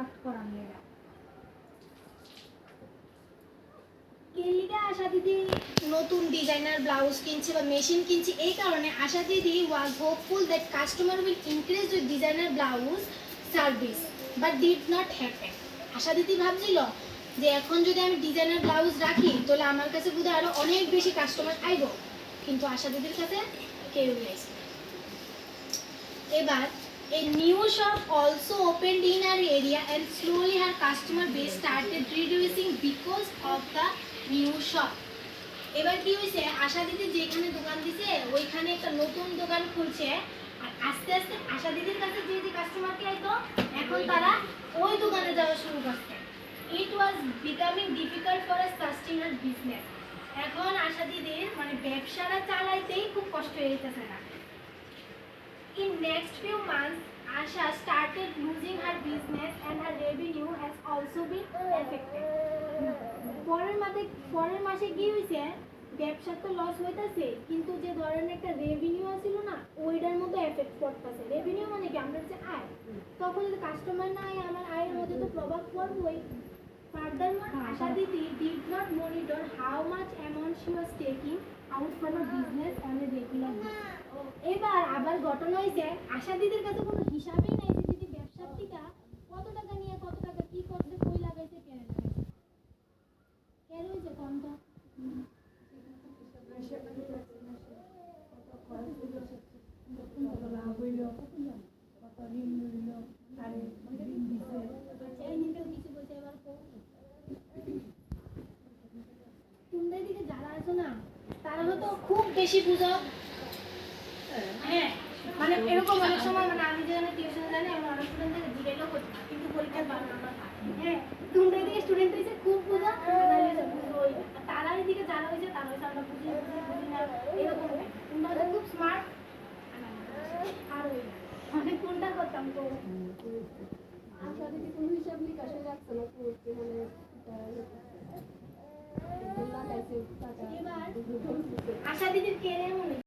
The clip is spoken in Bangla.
কনস্ট্রাক্ট করা মেয়েরা আশা দিদি, নতুন ডিজাইনার ব্লাউজ কিনছে বা মেশিন কিনছে, এই কারণে আশা দিদি was hopeful that customer will increase with designer blouse service but did not happen Asha দিদি ভাবছিল যে এখন যদি আমি ডিজাইনার ব্লাউজ রাখি, তাহলে আমার কাছে বোধহয় আরও অনেক বেশি কাস্টমার আইব। কিন্তু আশা দিদির কাছে কেউ নেই। এবার A new shop also opened in our area and slowly her customer base started reducing because of the new shop. এবার কি হয়েছে? আশা দিদি যেখানে দোকান দিছে, ওইখানে একটা নতুন দোকান খুলছে। আর আস্তে আস্তে আশা দিদির কাছে যে যে কাস্টমারকে আইতো, এখন তারা ওই দোকানে যাওয়া শুরু করছে। It was becoming difficult for us sustain her business এখন আশা দিদির মানে ব্যবসাটা চালাইতেই খুব কষ্ট হয়ে যেতেছে না। In next few months, Asha started losing her business and her revenue has also been affected. পরের মাসে পরের মাসে কি হয়েছে ব্যবসা তো লস হইতাছে কিন্তু যে ধরনের একটা রেভিনিউ আছিল না ওইটার মতো এফেক্ট করতেছে রেভিনিউ মানে কি আমরা যে আয় তখন কাস্টমার না আয় আমার আয়ের মধ্যে তো প্রভাব পড়বই Furthermore, Asha Didi did not monitor how much amount she was taking from her business on a regular এবার আবার ঘটনা হয়েছে আশা দিদির কাছে কোনো হিসাবই নাই যে দিদি ব্যবসার থেকে কত টাকা নিয়ে কত টাকা কি করছে, কই লাগাইছে কেন কেন হয়েছে কম তো। তোমরা এদিকে যারা আছো না তারা হয়তো খুব বেশি বুঝো হ্যাঁ মানে এরকম অনেক সময় মানে আমি যেখানে টিউশন জানি আমি অনেক স্টুডেন্টদের জিজ্ঞাসা করছি কিন্তু পরীক্ষার ভালো নাম্বার হ্যাঁ তোমরা এদিকে স্টুডেন্ট হয়েছে খুব বুঝো তারা এদিকে যারা হয়েছে তারা হয়েছে আমরা বুঝি বুঝি না এরকম তোমরা খুব স্মার্ট আর ওই। মানে কোনটা করতাম তো আশা দিদি কোনো হিসাব নিকাশে রাখছে না মানে আশা দিদির কেড়ে